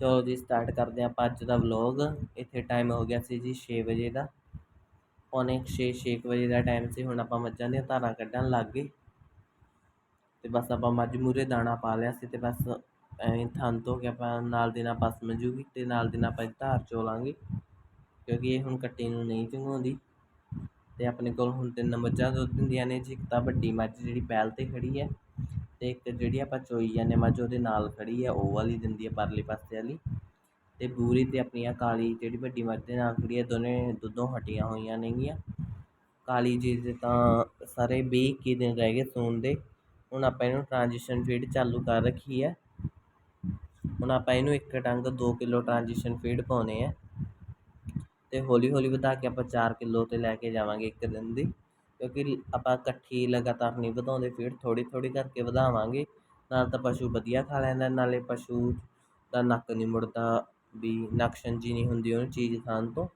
ਚਲੋ ਜੀ ਸਟਾਰਟ ਕਰਦੇ ਆਪਾਂ ਅੱਜ ਦਾ ਵਲੌਗ ਇੱਥੇ ਟਾਈਮ ਹੋ ਗਿਆ ਸੀ ਜੀ 6 ਵਜੇ ਦਾ। ਪੌਣੇ 6 6 ਵਜੇ ਦਾ ਟਾਈਮ ਸੀ। ਹੁਣ ਆਪਾਂ ਮੱਝਾਂ ਦੀਆਂ ਧਾਰਾਂ ਕੱਢਣ ਲੱਗ ਗਏ। ਤੇ ਬਸ ਆਪਾਂ ਮੱਝ ਮੂਰੇ ਦਾਣਾ ਪਾ ਲਿਆ ਸੀ ਤੇ ਬਸ ਐਵੇਂ ਥਣ ਤੋਂ ਕਿ ਆਪਾਂ ਨਾਲ ਦੀ ਨਾਲ ਬਸ ਮਜੂਗੀ ਤੇ ਨਾਲ ਦੀ ਨਾਲ ਆਪਾਂ ਧਾਰ ਚੋਲਾਂਗੇ ਕਿਉਂਕਿ ਇਹ ਹੁਣ ਕੱਟੀ ਨੂੰ ਨਹੀਂ ਚੰਗਾਉਂਦੀ। ਤੇ ਆਪਣੇ ਕੋਲ ਹੁਣ ਤਿੰਨ ਮੱਝਾਂ ਦੁੱਧ ਦਿੰਦੀਆਂ ਨੇ ਜੀ। ਇੱਕ ਤਾਂ ਵੱਡੀ ਮੱਝ ਜਿਹੜੀ ਪਹਿਲ ਤੇ ਖੜੀ ਹੈ। ਅਤੇ ਇੱਕ ਜਿਹੜੀ ਆਪਾਂ ਚੋਈ ਜਾਂਦੇ ਮੱਝ ਉਹਦੇ ਨਾਲ ਖੜ੍ਹੀ ਹੈ, ਉਹ ਵਾਲੀ ਦਿੰਦੀ ਹੈ ਪਰਲੇ ਪਾਸੇ ਵਾਲੀ ਅਤੇ ਬੂਰੀ ਤੇ ਆਪਣੀਆਂ ਕਾਲੀ ਜਿਹੜੀ ਵੱਡੀ ਮੱਝ ਦੇ ਨਾਲ ਖੜ੍ਹੀ ਹੈ, ਦੋਨੇ ਦੁੱਧੋਂ ਹਟੀਆਂ ਹੋਈਆਂ ਨੇਗੀਆਂ। ਕਾਲੀ ਜੀ ਦੇ ਤਾਂ ਸਾਰੇ ਵੀਹ ਇੱਕੀ ਦਿਨ ਰਹਿ ਗਏ ਸੂਣ ਦੇ, ਹੁਣ ਆਪਾਂ ਇਹਨੂੰ ਟ੍ਰਾਂਜੀਸ਼ਨ ਫੀਡ ਚਾਲੂ ਕਰ ਰੱਖੀ ਹੈ। ਹੁਣ ਆਪਾਂ ਇਹਨੂੰ ਇੱਕ ਟੰਗ 2 ਕਿਲੋ ਟ੍ਰਾਂਜੀਸ਼ਨ ਫੀਡ ਪਾਉਣੇ ਆ ਅਤੇ ਹੌਲੀ ਹੌਲੀ ਵਧਾ ਕੇ ਆਪਾਂ ਚਾਰ ਕਿਲੋ ਤੇ ਲੈ ਕੇ ਜਾਵਾਂਗੇ ਇੱਕ ਦਿਨ ਦੀ। ਕਿਉਂਕਿ ਆਪਾਂ ਇਕੱਠੀ ਲਗਾਤਾਰ ਨਹੀਂ ਵਧਾਉਂਦੇ ਫੀਡ ਥੋੜ੍ਹੀ ਥੋੜ੍ਹੀ ਕਰਕੇ ਵਧਾਵਾਂਗੇ। ਨਾਲ ਤਾਂ ਪਸ਼ੂ ਵਧੀਆ ਖਾ ਲੈਂਦਾ, ਨਾਲੇ ਪਸ਼ੂ ਦਾ ਨੱਕ ਨਹੀਂ ਮੁੜਦਾ, ਵੀ ਨਕਸ਼ੰਜੀ ਨਹੀਂ ਹੁੰਦੀ ਉਹਨੂੰ ਚੀਜ਼ ਖਾਣ ਤੋਂ।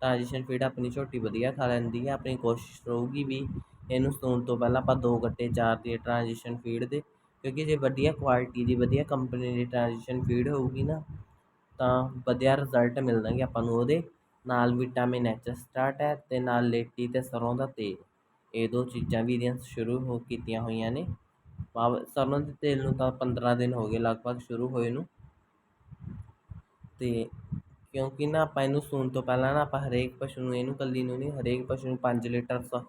ਟ੍ਰਾਂਜੀਸ਼ਨ ਫੀਡ ਆਪਣੀ ਝੋਟੀ ਵਧੀਆ ਖਾ ਲੈਂਦੀ ਹੈ, ਆਪਣੀ ਕੋਸ਼ਿਸ਼ ਰਹੂਗੀ ਵੀ ਇਹਨੂੰ ਸੂਣ ਤੋਂ ਪਹਿਲਾਂ ਆਪਾਂ ਦੋ ਗੱਟੇ, ਚਾਰ ਦੀ ਟ੍ਰਾਂਜੀਸ਼ਨ ਫੀਡ ਦੇ, ਕਿਉਂਕਿ ਜੇ ਵਧੀਆ ਕੁਆਲਿਟੀ ਦੀ, ਵਧੀਆ ਕੰਪਨੀ ਦੀ ਟ੍ਰਾਂਜੀਸ਼ਨ ਫੀਡ ਹੋਊਗੀ ਨਾ, ਤਾਂ ਵਧੀਆ ਰਿਜ਼ਲਟ ਮਿਲਣਗੇ ਆਪਾਂ ਨੂੰ ਉਹਦੇ। ਨਾਲ ਵਿਟਾਮਿਨ ਐਚ ਸਟਾਰਟ ਹੈ ਅਤੇ ਨਾਲ ਲੇਟੀ ਅਤੇ ਸਰ੍ਹੋਂ ਦਾ ਤੇਲ। ਇਹ ਦੋ ਚੀਜ਼ਾਂ ਵੀ ਇਹਦੀਆਂ ਸ਼ੁਰੂ ਹੋ ਕੀਤੀਆਂ ਹੋਈਆਂ ਨੇ। ਸਰੋਂ ਦੇ ਤੇਲ ਨੂੰ ਤਾਂ 15 ਦਿਨ ਹੋ ਗਏ ਲਗਭਗ ਸ਼ੁਰੂ ਹੋਏ ਨੂੰ। ਅਤੇ ਕਿਉਂਕਿ ਨਾ ਆਪਾਂ ਇਹਨੂੰ ਸੂਣ ਤੋਂ ਪਹਿਲਾਂ ਨਾ ਆਪਾਂ ਹਰੇਕ ਪਸ਼ੂ ਨੂੰ, ਇਹਨੂੰ ਇਕੱਲੀ ਨੂੰ ਨਹੀਂ, ਹਰੇਕ ਪਸ਼ੂ ਨੂੰ ਪੰਜ ਲੀਟਰ ਸ,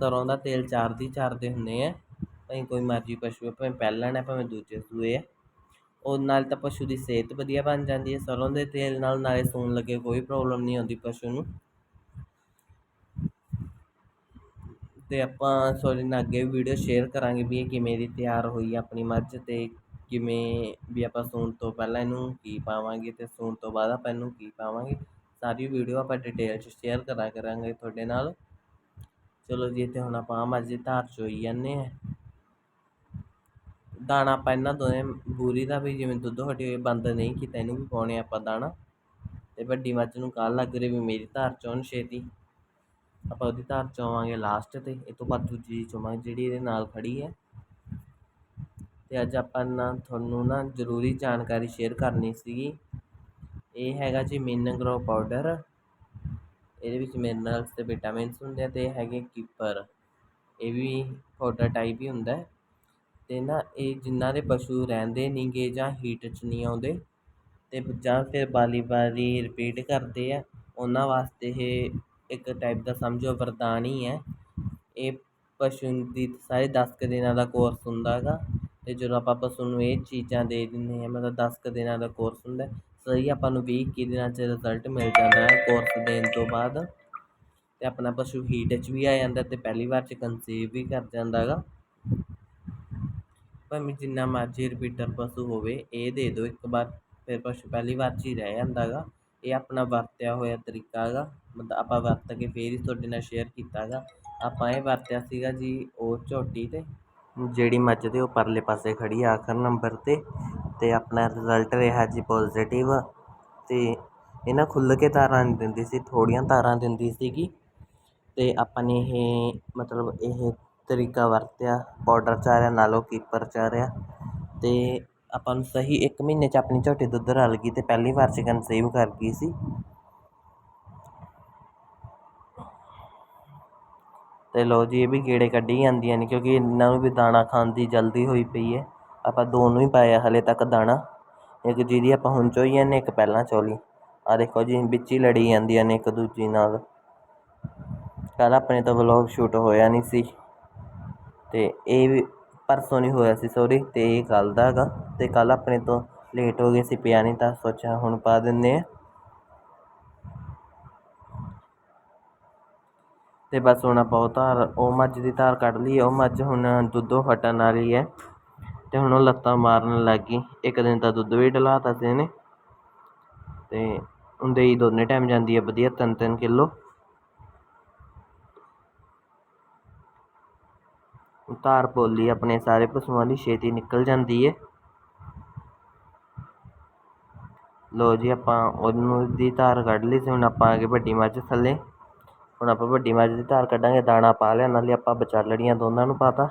ਸਰੋਂ ਦਾ ਤੇਲ ਚਾਰਦੀ ਚਾਰਦੇ ਹੁੰਦੇ ਹੈ ਭਾਵੇਂ ਕੋਈ ਮਰਜ਼ੀ ਪਸ਼ੂ ਹੈ ਭਾਵੇਂ ਪਹਿਲਣ ਹੈ ਭਾਵੇਂ ਦੂਜੇ ਸੂਏ ਹੈ ਉਹ ਨਾਲ ਤਾਂ ਪਸ਼ੂ ਦੀ ਸਿਹਤ ਵਧੀਆ ਬਣ ਜਾਂਦੀ ਹੈ, ਸਰੋਂ ਦੇ ਤੇਲ ਨਾਲ ਨਾਲੇ ਸੂਣ ਲੱਗੇ ਕੋਈ ਪ੍ਰੋਬਲਮ ਨਹੀਂ ਆਉਂਦੀ ਪਸ਼ੂ ਨੂੰ। ਤੇ ਆਪਾਂ ਸੋਰੀ ਨਾਲ ਅੱਗੇ ਵੀਡੀਓ ਸ਼ੇਅਰ ਕਰਾਂਗੇ ਵੀ ਇਹ ਕਿਵੇਂ ਦੀ ਤਿਆਰ ਹੋਈ ਆਪਣੀ ਮੱਝ ਤੇ ਕਿਵੇਂ ਵੀ ਆਪਾਂ ਸੂਣ ਤੋਂ ਪਹਿਲਾਂ ਇਹਨੂੰ ਕੀ ਪਾਵਾਂਗੇ ਤੇ ਸੂਣ ਤੋਂ ਬਾਅਦ ਆਪਾਂ ਇਹਨੂੰ ਕੀ ਪਾਵਾਂਗੇ। ਸਾਰੀ ਵੀਡੀਓ ਆਪਾਂ ਡਿਟੇਲ 'ਚ ਸ਼ੇਅਰ ਕਰਾਂ ਕਰਾਂਗੇ ਤੁਹਾਡੇ ਨਾਲ। ਚਲੋ ਜੀ, ਇੱਥੇ ਹੁਣ ਆਪਾਂ ਮੱਝ ਦੀ ਧਾਰ ਚੋਈ ਜਾਂਦੇ ਆ ਦਾਣਾ ਆਪਾਂ ਇਹਨਾਂ ਦੋਵੇਂ, ਬੂਰੀ ਦਾ ਵੀ ਜਿਵੇਂ ਦੁੱਧ ਹਟੇ ਹੋਏ ਬੰਦ ਨਹੀਂ ਕੀਤਾ, ਇਹਨੂੰ ਵੀ ਪਾਉਣੇ ਆਪਾਂ ਦਾਣਾ। ਅਤੇ ਵੱਡੀ ਮੱਝ ਨੂੰ ਕਾਲ ਲੱਗ ਰਹੀ ਵੀ ਮੇਰੀ ਧਾਰ ਚੋਣ ਛੇਤੀ? ਆਪਾਂ ਉਹਦੀ ਧਾਰ ਚੋਵਾਂਗੇ ਲਾਸਟ ਤੇ, ਇਹ ਤੋਂ ਬਾਅਦ ਦੂਜੀ ਚੋਵਾਂਗੇ, ਜਿਹੜੀ ਇਹਦੇ ਨਾਲ ਖੜੀ ਹੈ। ਅਤੇ ਅੱਜ ਆਪਾਂ ਨਾ ਤੁਹਾਨੂੰ ਨਾ ਜ਼ਰੂਰੀ ਜਾਣਕਾਰੀ ਸ਼ੇਅਰ ਕਰਨੀ ਸੀਗੀ। ਇਹ ਹੈਗਾ ਜੀ ਮਿਨਗਰੋ ਪਾਊਡਰ ਇਹਦੇ ਵਿੱਚ ਮਿਨਰਲਸ ਅਤੇ ਵਿਟਾਮਿਨਸ ਹੁੰਦੇ ਆ ਅਤੇ ਇਹ ਹੈਗੇ ਕੀਪਰ ਇਹ ਵੀ ਪਾਊਡਰ ਟਾਈਪ ਹੀ ਹੁੰਦਾ ਅਤੇ ਨਾ ਇਹ ਜਿਨ੍ਹਾਂ ਦੇ ਪਸ਼ੂ ਰਹਿੰਦੇ ਨਹੀਂ ਗੇ ਜਾਂ ਹੀਟ 'ਚ ਨਹੀਂ ਆਉਂਦੇ ਅਤੇ ਜਾਂ ਫਿਰ ਵਾਰੀ ਵਾਰੀ ਰਿਪੀਟ ਕਰਦੇ ਆ, ਉਹਨਾਂ ਵਾਸਤੇ ਇਹ ਇੱਕ ਟਾਈਪ ਦਾ ਸਮਝੋ ਵਰਦਾਨ ਹੀ ਹੈ। ਇਹ ਪਸ਼ੂ ਦੀ ਸਾਰੇ ਦਸ ਕੁ ਦਿਨਾਂ ਦਾ ਕੋਰਸ ਹੁੰਦਾ ਹੈਗਾ ਅਤੇ ਜਦੋਂ ਆਪਾਂ ਪਸ਼ੂ ਨੂੰ ਇਹ ਚੀਜ਼ਾਂ ਦੇ ਦਿੰਦੇ ਹਾਂ, ਮਤਲਬ ਦਸ ਕੁ ਦਿਨਾਂ ਦਾ ਕੋਰਸ ਹੁੰਦਾ, ਸਹੀ ਆਪਾਂ ਨੂੰ ਵੀਹ ਇੱਕੀ ਦਿਨਾਂ 'ਚ ਰਿਜ਼ਲਟ ਮਿਲ ਜਾਂਦਾ ਹੈ ਕੋਰਸ ਦੇਣ ਤੋਂ ਬਾਅਦ ਅਤੇ ਆਪਣਾ ਪਸ਼ੂ ਹੀਟ 'ਚ ਵੀ ਆ ਜਾਂਦਾ ਅਤੇ ਪਹਿਲੀ ਵਾਰ 'ਚ ਕਨਸੀਵ ਵੀ ਕਰ ਜਾਂਦਾ ਹੈਗਾ। ਭਾਵੇਂ ਜਿੰਨਾ ਮਰਜ਼ੀ ਰਿਪੀਟਰ ਪਸ਼ੂ ਹੋਵੇ, ਇਹ ਦੇ ਦਿਓ ਇੱਕ ਵਾਰ, ਫਿਰ ਪਸ਼ੂ ਪਹਿਲੀ ਵਾਰ 'ਚ ਹੀ ਰਹਿ ਜਾਂਦਾ ਗਾ। ਇਹ ਆਪਣਾ ਵਰਤਿਆ ਹੋਇਆ ਤਰੀਕਾ ਹੈਗਾ ਮਤਲਬ ਆਪਾਂ ਵਰਤ ਕੇ ਫਿਰ ਹੀ ਤੁਹਾਡੇ ਨਾਲ ਸ਼ੇਅਰ ਕੀਤਾ ਗਾ। ਆਪਾਂ ਇਹ ਵਰਤਿਆ ਸੀਗਾ ਜੀ ਉਹ ਝੋਟੀ 'ਤੇ, ਜਿਹੜੀ ਮੱਝ ਦੇ ਉਹ ਪਰਲੇ ਪਾਸੇ ਖੜੀ ਆ ਆਖਰ ਨੰਬਰ 'ਤੇ ਅਤੇ ਆਪਣਾ ਰਿਜ਼ਲਟ ਰਿਹਾ ਜੀ ਪੋਜ਼ੀਟਿਵ ਅਤੇ ਇਹ ਨਾ ਖੁੱਲ੍ਹ ਕੇ ਤਾਰਾਂ ਨਹੀਂ ਦਿੰਦੀ ਸੀ, ਥੋੜ੍ਹੀਆਂ ਤਾਰਾਂ ਦਿੰਦੀ ਸੀਗੀ। ਅਤੇ ਆਪਾਂ ਨੇ ਇਹ ਮਤਲਬ ਇਹ ਤਰੀਕਾ ਵਰਤਿਆ ਪਾਊਡਰ ਚਾਰਿਆ ਨਾਲੋਂ ਕੀਪਰ ਚਾਰਿਆ ਅਤੇ ਆਪਾਂ ਨੂੰ ਸਹੀ ਇੱਕ ਮਹੀਨੇ 'ਚ ਆਪਣੀ ਝੋਟੀ ਦੁੱਧ ਰਲ ਗਈ ਅਤੇ ਪਹਿਲੀ ਵਾਰ 'ਚ ਕਨਸੀਵ ਕਰ ਗਈ ਸੀ। ਤੇ ਲੋ ਜੀ, ਇਹ ਵੀ ਗੇੜੇ ਕੱਢੀ ਜਾਂਦੀਆਂ ਨੇ, ਕਿਉਂਕਿ ਇਹਨਾਂ ਨੂੰ ਵੀ ਦਾਣਾ ਖਾਣ ਦੀ ਜਲਦੀ ਹੋਈ ਪਈ ਹੈ। ਆਪਾਂ ਦੋ ਨੂੰ ਹੀ ਪਾਇਆ ਹਾਲੇ ਤੱਕ ਦਾਣਾ। ਇੱਕ ਜਿਹਦੀ ਆਪਾਂ ਹੁਣ ਚੋਈ ਜਾਂਦੇ ਇੱਕ ਪਹਿਲਾਂ ਚੋਲੀ। ਆ ਦੇਖੋ ਜੀ, ਵਿੱਚ ਹੀ ਲੜੀ ਜਾਂਦੀਆਂ ਨੇ ਇੱਕ ਦੂਜੀ ਨਾਲ। ਕੱਲ੍ਹ ਆਪਣੇ ਤੋਂ ਵਲੌਗ ਸ਼ੂਟ ਹੋਇਆ ਨਹੀਂ ਸੀ। ਤੇ ਇਹ ਵੀ ਪਰਸੋਂ ਨਹੀਂ ਹੋਇਆ ਸੀ ਸੋਰੀ ਅਤੇ ਇਹ ਕੱਲ ਦਾ ਹੈਗਾ। ਅਤੇ ਕੱਲ੍ਹ ਆਪਣੇ ਤੋਂ ਲੇਟ ਹੋ ਗਏ ਸੀ, ਪਿਆ ਨਹੀਂ ਤਾਂ ਸੋਚਿਆ ਹੁਣ ਪਾ ਦਿੰਦੇ ਹਾਂ ਅਤੇ ਬਸ ਹੁਣ ਆਪਾਂ ਉਹ ਧਾਰ, ਉਹ ਮੱਝ ਦੀ ਧਾਰ ਕੱਢ ਲਈ ਉਹ ਮੱਝ ਹੁਣ ਦੁੱਧੋਂ ਹਟਣ ਵਾਲੀ ਹੈ। ਅਤੇ ਹੁਣ ਉਹ ਲੱਤਾਂ ਮਾਰਨ ਲੱਗ ਗਈ। ਇੱਕ ਦਿਨ ਤਾਂ ਦੁੱਧ ਵੀ ਡਲਾਤਾ ਸੀ ਇਹਨੇ। ਤੇ ਹੁੰਦੇ ਹੀ ਦੋਨੇ ਟਾਈਮ ਜਾਂਦੀ ਹੈ ਵਧੀਆ ਤਿੰਨ ਤਿੰਨ ਕਿਲੋ। ਧਾਰ ਪੋਲੀ ਆਪਣੇ ਸਾਰੇ ਪਸ਼ੂਆਂ ਦੀ ਛੇਤੀ ਨਿਕਲ ਜਾਂਦੀ ਹੈ ਲੋ ਜੀ ਆਪਾਂ ਉਹਨੂੰ ਦੀ ਧਾਰ ਕੱਢ ਲਈ ਸੀ, ਹੁਣ ਆਪਾਂ ਆ ਗਏ ਵੱਡੀ ਮੱਝ ਥੱਲੇ। ਹੁਣ ਆਪਾਂ ਵੱਡੀ ਮੱਝ ਦੀ ਧਾਰ ਕੱਢਾਂਗੇ, ਦਾਣਾ ਪਾ ਲਿਆ, ਨਾਲੇ ਆਪਾਂ ਵਿਚਾਲੜੀਆਂ ਦੋਨਾਂ ਨੂੰ ਪਾਤਾ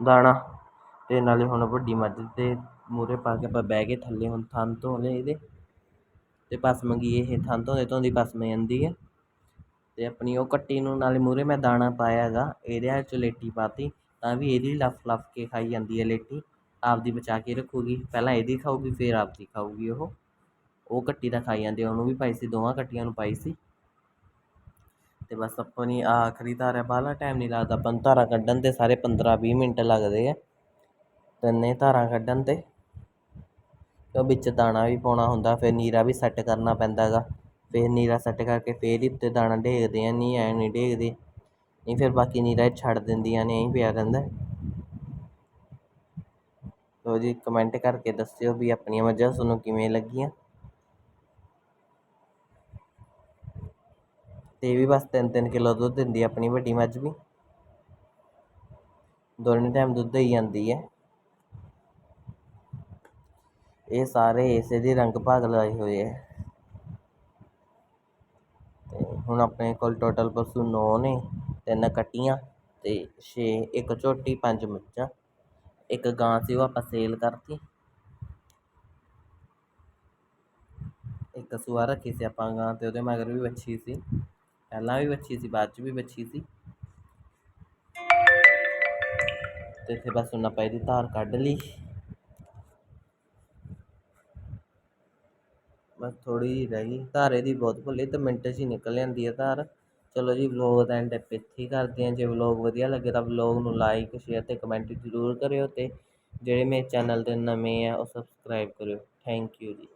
ਦਾਣਾ। ਤੇ ਨਾਲੇ ਹੁਣ ਵੱਡੀ ਮੱਝ ਦੇ ਮੂਰੇ ਪਾ ਕੇ ਆਪਾਂ ਬਹਿ ਕੇ ਥੱਲੇ, ਹੁਣ ਥਣ ਧੋ ਲਏ ਇਹਦੇ। ਤੇ ਭਸਮ ਗਈ ਇਹ ਥਣ ਧੋਂਦੇ ਧੋਂਦੀ ਭਸਮ ਜਾਂਦੀ ਹੈ ਤੇ ਆਪਣੀ ਉਹ ਕੱਟੀ ਨੂੰ ਨਾਲੇ ਮੂਰੇ ਮੈਂ ਦਾਣਾ ਪਾਇਆ ਹੈਗਾ, ਇਹਦੇ ਵਿੱਚ ਲੇਟੀ ਪਾਤੀ। ਤਾਂ ਵੀ ਇਹਦੀ ਲਫ ਲਫ ਕੇ ਖਾਈ ਜਾਂਦੀ ਹੈ ਲੇਟੀ। ਆਪਦੀ ਬਚਾ ਕੇ ਰੱਖੂਗੀ। ਪਹਿਲਾਂ ਇਹਦੀ ਖਾਊਗੀ, ਫਿਰ ਆਪਦੀ ਖਾਊਗੀ ਉਹ। ਉਹ ਕੱਟੀ ਤਾਂ ਖਾਈ ਜਾਂਦੀ ਉਹਨੂੰ ਵੀ ਪਾਈ ਸੀ, ਦੋਵਾਂ ਕੱਟੀਆਂ ਨੂੰ ਪਾਈ ਸੀ। ਤੇ ਬਸ ਆਪਣੀ ਆਖਰੀ ਧਾਰਾ ਹੈ। ਬਾਹਲਾ ਟਾਈਮ ਨਹੀਂ ਲੱਗਦਾ। ਆਪਾਂ ਨੂੰ ਧਾਰਾਂ ਕੱਢਣ ਤੇ ਸਾਰੇ 15 20 ਮਿੰਟ ਲੱਗਦੇ ਆ। ਤਿੰਨੇ ਧਾਰਾਂ ਕੱਢਣ ਤੇ। ਉਹ ਵਿੱਚ ਦਾਣਾ ਵੀ ਪਾਉਣਾ ਹੁੰਦਾ। ਫਿਰ ਨੀਰਾ ਵੀ ਸੈੱਟ ਕਰਨਾ ਪੈਂਦਾ ਹੈਗਾ ਫਿਰ ਨੀਰਾ ਸੈੱਟ ਕਰਕੇ ਫਿਰ ਹੀ ਉੱਤੇ ਦਾਣਾ ਢੇਕਦੇ ਆ। ਨਹੀਂ ਐ ਨਹੀਂ ਢੇਕਦੇ ਨਹੀਂ, ਫਿਰ ਬਾਕੀ ਨੀਰਾ ਛੱਡ ਦਿੰਦੀਆਂ ਨੇ, ਐਂ ਪਿਆ ਰਹਿੰਦਾ ਲੋ ਜੀ ਕਮੈਂਟ ਕਰਕੇ ਦੱਸਿਓ ਵੀ ਆਪਣੀਆਂ ਮੱਝਾਂ ਤੁਹਾਨੂੰ ਕਿਵੇਂ ਲੱਗੀਆਂ। ਤੇ ਵੀ ਬਸ ਤਿੰਨ ਤਿੰਨ ਕਿਲੋ ਦੁੱਧ ਦਿੰਦੀ ਆਪਣੀ ਵੱਡੀ ਮੱਝ ਵੀ। ਦੋਨੇ ਟਾਈਮ ਦੁੱਧ ਦੇਈ ਜਾਂਦੀ ਹੈ। ਇਹ ਸਾਰੇ ਇਸੇ ਦੇ ਰੰਗ ਭਾਗ ਲਾਏ ਹੋਏ ਹੈ। ਤੇ ਹੁਣ ਆਪਣੇ ਕੋਲ ਟੋਟਲ ਪਸ਼ੂ 9 ਨੇ। ਤਿੰਨ ਕੱਟੀਆਂ ਅਤੇ ਛੇ, ਇੱਕ ਝੋਟੀ, ਪੰਜ ਮੱਝਾਂ ਇੱਕ ਗਾਂ ਸੀ ਉਹ ਆਪਾਂ ਸੇਲ ਕਰਤੀ। ਇੱਕ ਸੂਆ ਰੱਖੀ ਸੀ ਆਪਾਂ ਗਾਂ ਤੇ, ਉਹਦੇ ਮਗਰ ਵੀ ਵੱਛੀ ਸੀ। ਪਹਿਲਾਂ ਵੀ ਵੱਛੀ ਸੀ, ਬਾਅਦ ਚ ਵੀ ਵੱਛੀ ਸੀ। ਤੇ ਫਿਰ ਬਸ ਹੁਣ ਆਪਾਂ ਇਹਦੀ ਧਾਰ ਕੱਢ ਲਈ। ਬਸ ਥੋੜ੍ਹੀ ਜਿਹੀ ਰਹਿ ਗਈ। ਧਾਰ ਇਹਦੀ ਬਹੁਤ ਭੁੱਲੀ ਤੇ ਮਿੰਟ 'ਚ ਹੀ ਨਿਕਲ ਜਾਂਦੀ ਹੈ ਧਾਰ। ਚਲੋ ਜੀ ਵਲੋਗ ਦਾ ਐਂਡ ਇੱਥੇ ਹੀ ਕਰਦੇ ਹਾਂ। ਜੇ ਵਲੋਗ ਵਧੀਆ ਲੱਗੇ ਤਾਂ ਵਲੋਗ ਨੂੰ ਲਾਈਕ ਸ਼ੇਅਰ ਅਤੇ ਕਮੈਂਟ ਜ਼ਰੂਰ ਕਰਿਓ ਅਤੇ ਜਿਹੜੇ ਮੇਰੇ ਚੈਨਲ ਦੇ ਨਵੇਂ ਆ ਉਹ ਸਬਸਕ੍ਰਾਈਬ ਕਰਿਓ। ਥੈਂਕ ਯੂ ਜੀ।